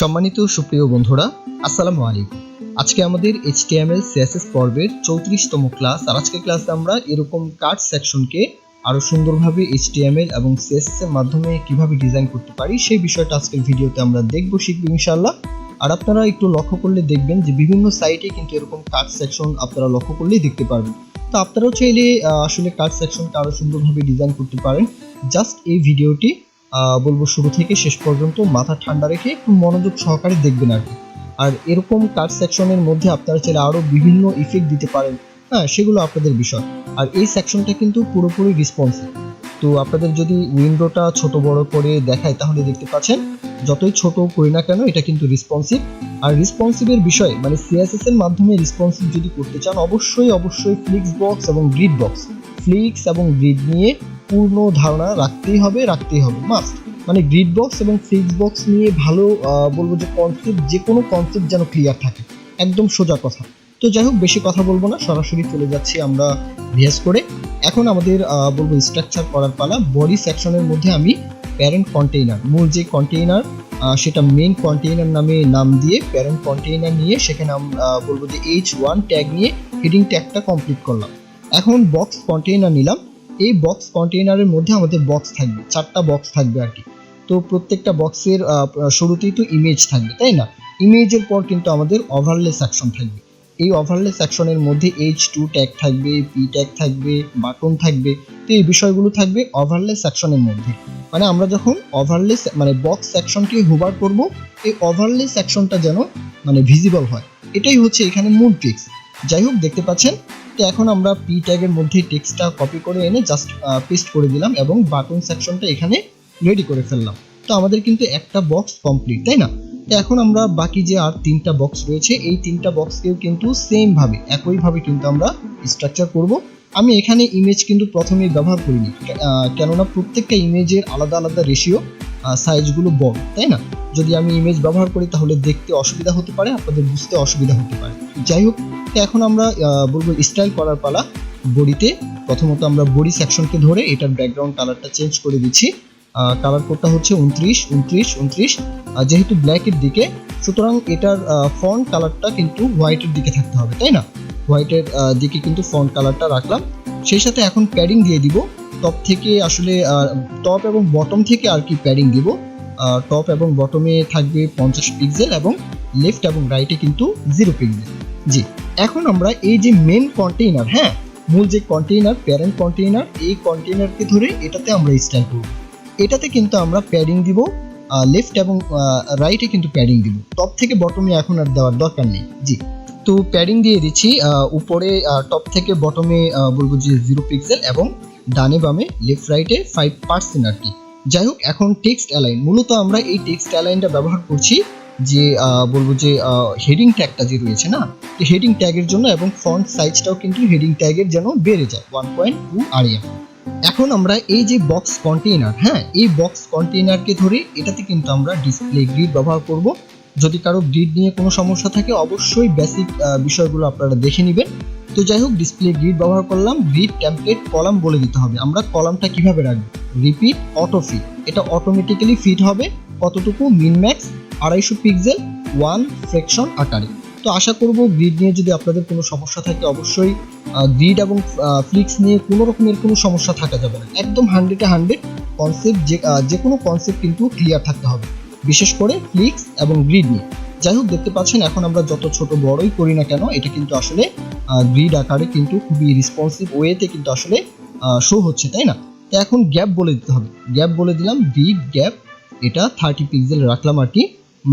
সম্মানিত সুপ্রিয় বন্ধুরা, আসসালামু আলাইকুম। আজকে আমাদের এইচটিএমএল সিএসএস পর্বের চৌত্রিশতম ক্লাস আর আজকে ক্লাসে আমরা এরকম কার্ড সেকশনকে আরও সুন্দরভাবে এইচটিএমএল এবং সিএসএস এর মাধ্যমে কীভাবে ডিজাইন করতে পারি, সেই বিষয়টা আজকের ভিডিওতে আমরা দেখব, শিখব ইনশাআল্লাহ। আর আপনারা একটু লক্ষ্য করলে দেখবেন যে বিভিন্ন সাইটে কিন্তু এরকম কার্ড সেকশন আপনারা লক্ষ্য করলেই দেখতে পারবেন। তো আপনারাও চাইলে আসলে কার্ড সেকশনটা আরও সুন্দরভাবে ডিজাইন করতে পারেন। জাস্ট এই ভিডিওটি বলব শুরু থেকে শেষ পর্যন্ত মাথা ঠান্ডা রেখে একটু মনোযোগ সহকারে দেখবেন আর কি। আর এরকম কার্ড সেকশনের মধ্যে আপনারা চাইলে আরও বিভিন্ন ইফেক্ট দিতে পারেন। হ্যাঁ সেগুলো আপনাদের বিষয়। আর এই সেকশনটা কিন্তু পুরোপুরি রেসপন্সিভ তো আপনাদের যদি উইন্ডোটা ছোট বড় করে দেখায়, তাহলে দেখতে পাচ্ছেন যতই ছোট করি না কেন এটা কিন্তু রেসপন্সিভ আর রেসপন্সিভের বিষয় মানে সিএসএস এর মাধ্যমে রেসপন্সিভ যদি করতে চান, অবশ্যই অবশ্যই ফ্লিক্স বক্স এবং গ্রিড বক্স ফ্লিক্স এবং গ্রিড নিয়ে পূর্ণ ধারণা রাখতেই হবে রাখতেই হবে। মাস্ট মানে গ্রিড বক্স এবং ফ্লিক্স বক্স নিয়ে ভালো বলব যে কনসেপ্ট যে কোনো কনসেপ্ট যেন ক্লিয়ার থাকে। একদম সোজা কথা। তো যাই হোক, বেশি কথা বলব না, সরাসরি চলে যাচ্ছি আমরা রিহাজ করে। এখন আমাদের বলব স্ট্রাকচার করার পালা। বডি সেকশনের মধ্যে আমি প্যারেন্ট কন্টেইনার মূল যে কন্টেইনার সেটা মেন কন্টেইনার নামে নাম দিয়ে প্যারেন্ট কন্টেইনার নিয়ে সেখানে বলব যে এইচ ওয়ান ট্যাগ নিয়ে হেডিং ট্যাগটা কমপ্লিট করলাম। এখন বক্স কন্টেইনার নিলাম। এই বক্স কন্টেইনারের মধ্যে আমাদের বক্স থাকবে, চারটা বক্স থাকবে আর কি। তো প্রত্যেকটা বক্সের শুরুতেই তো ইমেজ থাকবে, তাই না? ইমেজের পর কিন্তু আমাদের ওভারলে সেকশন থাকবে। এই ওভারলে সেকশনের মধ্যে এইচ টু ট্যাগ থাকবে পি ট্যাগ থাকবে বাটন থাকবে, তো এই বিষয়গুলো থাকবে ওভারলে সেকশনের মধ্যে। মানে আমরা যখন ওভারলে মানে বক্স সেকশনকে হোভার করব, এই ওভারলে সেকশনটা যেন মানে ভিজিবল হয়। এটাই হচ্ছে এখানে মূল ট্রিক্স যাই হোক, দেখতে পাচ্ছেন? তো এখন আমরা পি ট্যাগের মধ্যে টেক্সটটা কপি করে এনে জাস্ট পেস্ট করে দিলাম এবং বাটন সেকশনটা এখানে রেডি করে ফেললাম। তো আমাদের কিন্তু একটা বক্স কমপ্লিট তাই না? তো এখন আমরা বাকি যে আর তিনটা বক্স রয়েছে, এই তিনটা বক্সকেও কিন্তু সেম ভাবে একইভাবে কিন্তু আমরা স্ট্রাকচার করব। আমি এখানে ইমেজ কিন্তু প্রথমেই ব্যবহার করিনি কেননা প্রত্যেকটা ইমেজের আলাদা আলাদা রেশিও সাইজগুলো বড়, তাই না? যদি আমি ইমেজ ব্যবহার করি তাহলে দেখতে অসুবিধা হতে পারে, আপনাদের বুঝতে অসুবিধা হতে পারে। যাই হোক তো এখন আমরা বলব স্টাইল করার পালা। বডিতে প্রথমত আমরা বডি সেকশনকে ধরে এটার ব্যাকগ্রাউন্ড কালারটা চেঞ্জ করে দিচ্ছি। কালার কোডটা হচ্ছে উনত্রিশ উনত্রিশ উনত্রিশ। যেহেতু ব্ল্যাকের দিকে, সুতরাং এটার ফন্ট কালারটা কিন্তু হোয়াইটের দিকে থাকতে হবে, তাই না? হোয়াইটের দিকে কিন্তু ফন্ট কালারটা রাখলাম। সেই সাথে এখন প্যাডিং দিয়ে দিব। টপ থেকে আসলে টপ এবং বটম থেকে আর কি প্যাডিং দিব। টপ এবং বটমে থাকবে পঞ্চাশ পিক্সেল এবং লেফট এবং রাইটে কিন্তু জিরো পিক্সেল জি। এখন আমরা এই যে মেন কন্টেইনার হ্যাঁ? মূল যে কন্টেইনার প্যারেন্ট কন্টেইনার এই কন্টেইনারকে ধরে এটাতে আমরা স্টাইল করব। এটাতে কিন্তু আমরা প্যাডিং দিব লেফট এবং রাইটে কিন্তু প্যাডিং দিব। টপ থেকে বটমে এখন আর দেওয়ার দরকার নেই। জি। তো প্যাডিং দিয়ে দিচ্ছি উপরে টপ থেকে বটমে বলব যে জিরো পিক্সেল এবং ডানে বামে লেফট রাইটে ফাইভ পার্সেন্ট আর কি। যাই হোক, এখন টেক্সট অ্যালাইন মূলত আমরা এই টেক্সট অ্যালাইনটা ব্যবহার করছি যে বলব যে হেডিং ট্যাগটা যে রয়েছে না হেডিং ট্যাগের জন্য এবং ফন্ট সাইজটাও কিন্তু হেডিং ট্যাগের যেন বেড়ে যায় ওয়ান পয়েন্ট টু আরিয়া এখন আমরা এই যে বক্স কন্টেইনার হ্যাঁ এই বক্স কন্টেইনারকে ধরে এটাতে কিন্তু আমরা ডিসপ্লে গ্রিড ব্যবহার করব। যদি কারও গ্রিড নিয়ে কোনো সমস্যা থাকে, অবশ্যই বেসিক বিষয়গুলো আপনারা দেখে নেবেন। তো যাই হোক ডিসপ্লে গ্রিড ব্যবহার করলাম গ্রিড টেমপ্লেট কলাম বলে দিতে হবে। আমরা কলামটা কীভাবে রাখব? রিপিট অটো ফিট এটা অটোমেটিক্যালি ফিট হবে। কতটুকু? মিনম্যাক্স আড়াইশো পিক্সেল ওয়ান ফ্রেকশন আকারে। তো আশা করব গ্রিড নিয়ে যদি আপনাদের কোনো সমস্যা থাকে অবশ্যই গ্রিড এবং ফ্লিক্স নিয়ে কোনো রকমের কোনো সমস্যা থাকা যাবে না। একদম হান্ড্রেডে হান্ড্রেড কনসেপ্ট যে যে কোনো কনসেপ্ট কিন্তু ক্লিয়ার থাকতে হবে। বিশেষ করে ফ্লিক্স এবং গ্রিড নিয়ে। যাই হোক, দেখতে পাচ্ছেন এখন আমরা যত ছোট বড়ই করি না কেন, এটা কিন্তু আসলে গ্রিড আকারে কিন্তু খুবই রেসপন্সিভ ওয়েতে কিন্তু আসলে শো হচ্ছে, তাই না? তো এখন গ্যাপ বলে দিতে হবে। গ্যাপ বলে দিলাম গ্রিড গ্যাপ এটা থার্টি পিক্সেল রাখলাম আর কি।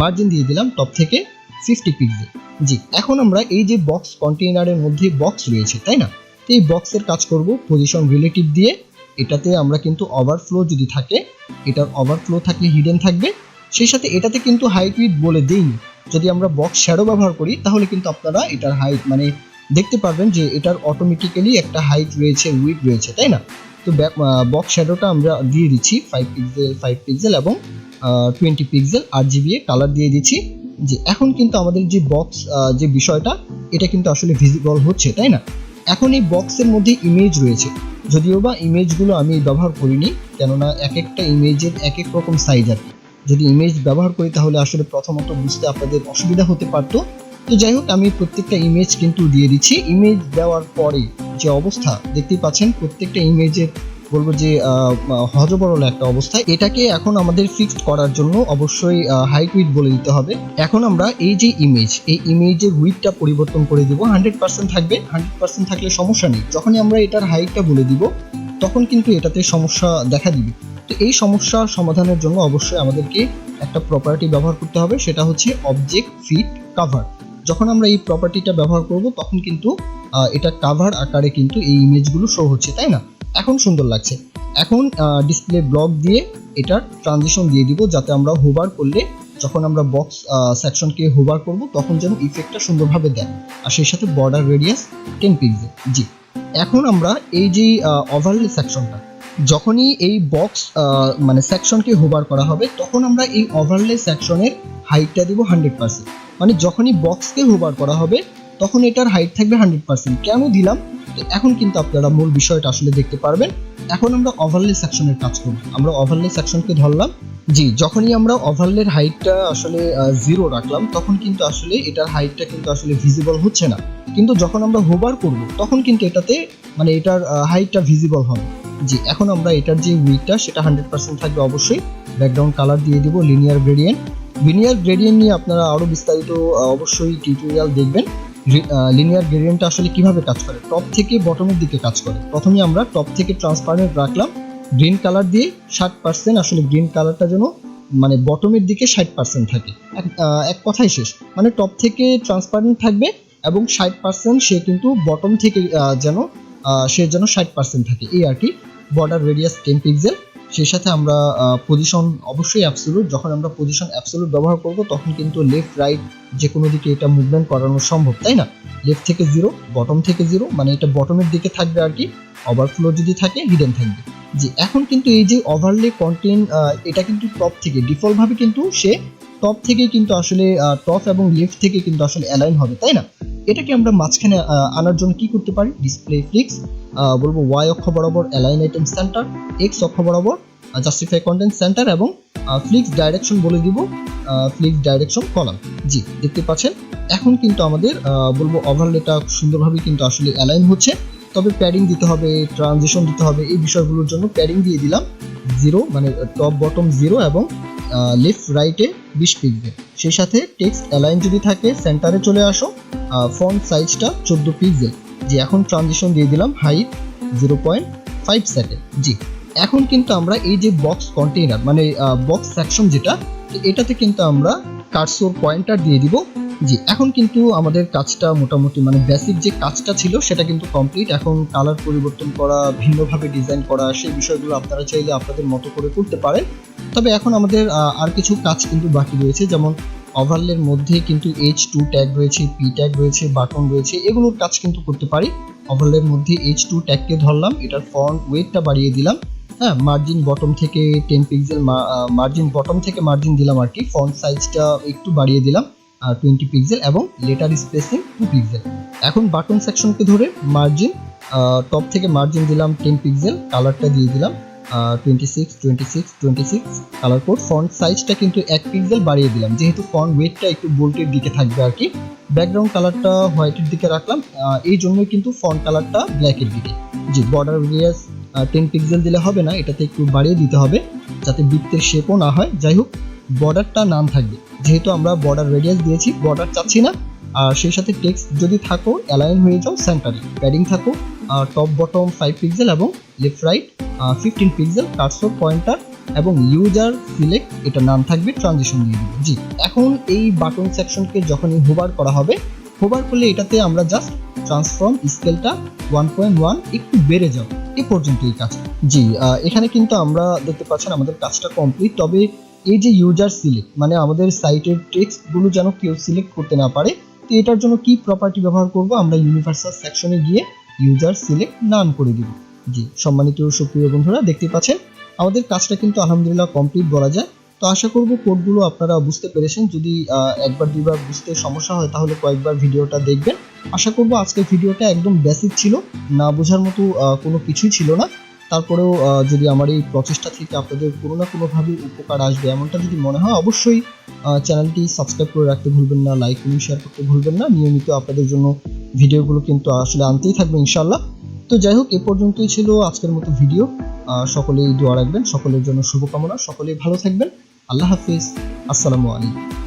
মার্জিন দিয়ে দিলাম টপ থেকে ফিফটি পিক্সেল জি, এখন আমরা এই যে বক্স কন্টেইনারের মধ্যে বক্স রয়েছে, তাই না? তো এই বক্সের কাজ করব পজিশন রিলেটিভ দিয়ে। এটাতে আমরা কিন্তু ওভারফ্লো যদি থাকে, এটার ওভারফ্লো থাকলে হিডেন থাকবে। সেই সাথে এটাতে কিন্তু হাইট উইথ বলে দেইনি যদি আমরা বক্স শ্যাডো ব্যবহার করি, তাহলে কিন্তু আপনারা এটার হাইট মানে দেখতে পারবেন যে এটার অটোমেটিক্যালি একটা হাইট রয়েছে উইথ রয়েছে, তাই না? তো বক্স শ্যাডোটা আমরা দিয়ে দিচ্ছি ফাইভ পিক্সেল ফাইভ পিক্সেল এবং twenty pixel R GB A colour দিয়ে দিচ্ছি। যে এখন কিন্তু আমাদের যে বক্স যে বিষয়টা, এটা কিন্তু আসলে ভিজিবল হচ্ছে, তাই না? এখন এই বক্সের মধ্যে ইমেজ রয়েছে। যদিও বা ইমেজগুলো আমি ব্যবহার করিনি, কেননা এক একটা ইমেজের এক এক রকম সাইজ আর যদি ইমেজ ব্যবহার করি, তাহলে আসলে প্রথমত বুঝতে আপনাদের অসুবিধা হতে পারতো। তো যাই হোক, আমি প্রত্যেকটা ইমেজ কিন্তু দিয়ে দিচ্ছি। ইমেজ দেওয়ার পরে যে অবস্থা, দেখতেই পাচ্ছেন, প্রত্যেকটা ইমেজের বলব যে হজবরল একটা অবস্থা এটাকে এখন আমাদের ফিক্সড করার জন্য অবশ্যই হাইট উইথ বলে দিতে হবে। এখন আমরা এই যে ইমেজ এই ইমেজের উইথটা পরিবর্তন করে দিব। হান্ড্রেড পার্সেন্ট থাকবে। হান্ড্রেড পার্সেন্ট থাকলে সমস্যা নেই। যখনই আমরা এটার হাইটটা বলে দিব, তখন কিন্তু এটাতে সমস্যা দেখা দিবে। তো এই সমস্যা সমাধানের জন্য অবশ্যই আমাদেরকে একটা প্রপার্টি ব্যবহার করতে হবে। সেটা হচ্ছে অবজেক্ট ফিট কাভার যখন আমরা এই প্রপার্টিটা ব্যবহার করব, তখন কিন্তু এটা কাভার আকারে কিন্তু এই ইমেজগুলো শো হচ্ছে, তাই না? এখন সুন্দর লাগছে। এখন ডিসপ্লে ব্লক দিয়ে এটার ট্রানজিশন দিয়ে দিব যাতে আমরা হোভার করলে যখন আমরা বক্স সেকশনকে হোভার করব তখন যেন ইফেক্টটা সুন্দরভাবে দেয়। আর সেই সাথে বর্ডার রেডিয়াস টেন পিক্সেল জি। এখন আমরা এই যে ওভারলে সেকশনটা যখনই এই বক্স মানে সেকশনকে হোভার করা হবে তখন আমরা এই ওভারলে সেকশনের হাইটটা দিব হান্ড্রেড পার্সেন্ট মানে যখনই বক্সকে হোভার করা হবে তখন এটার হাইট থাকবে হান্ড্রেড পার্সেন্ট কেন দিলাম? এখন কিন্তু আপনারা মূল বিষয়টা আসলে দেখতে পারবেন। এখন আমরা ওভারলে সেকশনের কাজ করব। আমরা ওভারলে সেকশনকে ধরলাম। জি, যখনই আমরা ওভারলের হাইটটা আসলে জিরো রাখলাম, তখন কিন্তু আসলে এটার হাইটটা কিন্তু আসলে ভিজিবল হচ্ছে না। কিন্তু যখন আমরা হোভার করব, তখন কিন্তু এটাতে মানে এটার হাইটটা ভিজিবল হবে। জি, এখন আমরা এটার যে উইকটা সেটা হান্ড্রেড পার্সেন্ট থাকবে অবশ্যই। ব্যাকগ্রাউন্ড কালার দিয়ে দিব লিনিয়ার গ্রেডিয়েন্ট লিনিয়ার গ্রেডিয়েন্ট নিয়ে আপনারা আরও বিস্তারিত অবশ্যই টিউটোরিয়াল দেখবেন। লিনিয়ার গ্রেডিয়েন্টটা আসলে কীভাবে কাজ করে? টপ থেকে বটমের দিকে কাজ করে। প্রথমে আমরা টপ থেকে ট্রান্সপারেন্ট রাখলাম। গ্রিন কালার দিয়ে ষাট পার্সেন্ট আসলে গ্রিন কালারটা যেন মানে বটমের দিকে ষাট পার্সেন্ট থাকে। এক- কথাই শেষ। মানে টপ থেকে ট্রান্সপারেন্ট থাকবে এবং ষাট পার্সেন্ট সে কিন্তু বটম থেকে যেন সে যেন ষাট পার্সেন্ট থাকে। এই আর কি বর্ডার রেডিয়াস টেন পিক্সেল সেই সাথে আমরা পজিশন অবশ্যই অ্যাবসোলুট যখন আমরা পজিশন অ্যাবসোলুট ব্যবহার করব, তখন কিন্তু লেফট রাইট যে কোনো দিকে এটা মুভমেন্ট করানো সম্ভব, তাই না? লেফট থেকে জিরো বটম থেকে জিরো মানে এটা বটমের দিকে থাকবে আর কি ওভারফ্লো যদি থাকে হিডেন থাকবে। জি এখন কিন্তু এই যে ওভারলে কন্টেন্ট এটা কিন্তু টপ থেকে ডিফল্টভাবে কিন্তু সে টপ থেকে কিন্তু আসলে টপ এবং লেফট থেকে কিন্তু আসলে অ্যালাইন হবে, তাই না? এটাকে আমরা মাঝখানে আনার জন্য কি করতে পারি? ডিসপ্লে ফ্লিক্স বলব ওয়াই অক্ষ বরাবর অ্যালাইন আইটেম সেন্টার এক্স অক্ষ বরাবর জাস্টিফাই কন্টেন্ট সেন্টার এবং ফ্লিক্স ডাইরেকশন বলে দিব ফ্লিক্স ডাইরেকশন কলাম জি, দেখতে পাচ্ছেন? এখন কিন্তু আমাদের বলব ওভারলেটা সুন্দরভাবে কিন্তু আসলে অ্যালাইন হচ্ছে। তবে প্যাডিং দিতে হবে ট্রানজিশন দিতে হবে, এই বিষয়গুলোর জন্য প্যাডিং দিয়ে দিলাম। জিরো মানে টপ বটম জিরো এবং লেফট রাইটে বিশ পিক্সেল সেই সাথে টেক্সট অ্যালাইন যদি থাকে সেন্টারে চলে আসো ফন্ট সাইজটা চোদ্দ পিক্সেল যে এখন ট্রানজিশন দিয়ে দিলাম height zero point five second জি, এখন কিন্তু আমরা এই যে বক্স কন্টেইনার মানে বক্স সেকশন যেটা, এটাতে কিন্তু আমরা কার্সোর পয়েন্টার দিয়ে দিব। জি, এখন কিন্তু আমাদের কাজটা মোটামুটি মানে বেসিক যে কাজটা ছিল সেটা কিন্তু কমপ্লিট এখন কালার পরিবর্তন করা, ভিন্নভাবে ডিজাইন করা, সেই বিষয়গুলো আপনারা চাইলে আপনাদের মতো করে করতে পারেন। তবে এখন আমাদের আর কিছু কাজ কিন্তু বাকি রয়েছে। যেমন ওভারলের মধ্যে কিন্তু এইচ টু ট্যাগ রয়েছে পি ট্যাগ রয়েছে বাটন রয়েছে, এগুলোর কাজ কিন্তু করতে পারি। ওভারলের মধ্যে এইচ টু ট্যাগকে ধরলাম, এটার ফন্ট ওয়েটটা বাড়িয়ে দিলাম। হ্যাঁ মার্জিন বটম থেকে টেন পিক্সেল মার্জিন বটম থেকে মার্জিন দিলাম আর কি। ফন্ট সাইজটা একটু বাড়িয়ে দিলাম। টোয়েন্টি পিক্সেল এবং লেটার স্পেসিং টু পিক্সেল এখন বাটন সেকশনকে ধরে মার্জিন টপ থেকে মার্জিন দিলাম টেন পিক্সেল কালারটা দিয়ে দিলাম twenty six twenty six twenty six colour code font সাইজটা কিন্তু এক পিক্সেল বাড়িয়ে দিলাম। যেহেতু ফন্ট ওয়েটটা একটু বোল্টের দিকে থাকবে আর কি ব্যাকগ্রাউন্ড কালারটা হোয়াইটের দিকে রাখলাম এই জন্যই কিন্তু ফন্ট কালারটা ব্ল্যাকের দিকে। জি বর্ডার রেডিয়াস টেন পিক্সেল দিলে হবে না, এটাতে একটু বাড়িয়ে দিতে হবে, যাতে বৃত্তের শেপও না হয়। যাই হোক বর্ডারটা নাম থাকবে। যেহেতু আমরা বর্ডার রেডিয়াস দিয়েছি বর্ডার চাচ্ছি না। আর সেই সাথে টেক্সট যদি থাকো অ্যালাইন হয়ে যাও সেন্টারে প্যাডিং থাকো টপ বটম ফাইভ পিক্সেল এবং left right fifteen pixel cursor pointer এবং ইউজার সিলেক্ট এটা নাম থাকবে ট্রানজিশন দিয়ে জি, এখন এই বাটন সেকশনকে যখনই হোভার করা হবে হোভার করলে এটাতে আমরা জাস্ট ট্রান্সফর্ম স্কেলটা ওয়ান পয়েন্ট ওয়ান একটু বেড়ে যাও। এ পর্যন্ত এই কাজ জি এখানে কিন্তু আমরা দেখতে পাচ্ছেন আমাদের কাজটা কমপ্লিট তবে এই যে ইউজার সিলেক্ট মানে আমাদের সাইটের টেক্সটগুলো যেন কেউ সিলেক্ট করতে না পারে, তো এটার জন্য কি প্রপার্টি ব্যবহার করব? আমরা ইউনিভার্সাল সেকশনে গিয়ে ইউজার সিলেক্ট নান করে দিব। জি, সম্মানিত সুপ্রিয় বন্ধুরা, দেখতে পাচ্ছেন? আমাদের কাজটা কিন্তু আলহামদুলিল্লাহ কমপ্লিট বলা যায়। তো আশা করব কোডগুলো আপনারা বুঝতে পেরেছেন। যদি একবার দুইবার বুঝতে সমস্যা হয়, তাহলে কয়েকবার ভিডিওটা দেখবেন। আশা করব আজকের ভিডিওটা একদম বেসিক ছিল। না বোঝার মতো কোনো কিছুই ছিল না। তারপরেও যদি আমার এই প্রচেষ্টা থেকে আপনাদের কোনো না কোনোভাবে উপকার আসবে, এমনটা যদি মনে হয়, অবশ্যই চ্যানেলটি সাবস্ক্রাইব করে রাখতে ভুলবেন না, লাইক এবং শেয়ার করতে ভুলবেন না। নিয়মিত আপনাদের জন্য ভিডিওগুলো কিন্তু আসলে আনতেই থাকবে ইনশাল্লাহ তো যাই হোক, এ পর্যন্তই ছিল আজকের মতো ভিডিও। সকলেই দোয়া রাখবেন, সকলের জন্য শুভকামনা, সকলেই ভালো থাকবেন। আল্লাহ হাফিজ, আসসালামু আলাইকুম।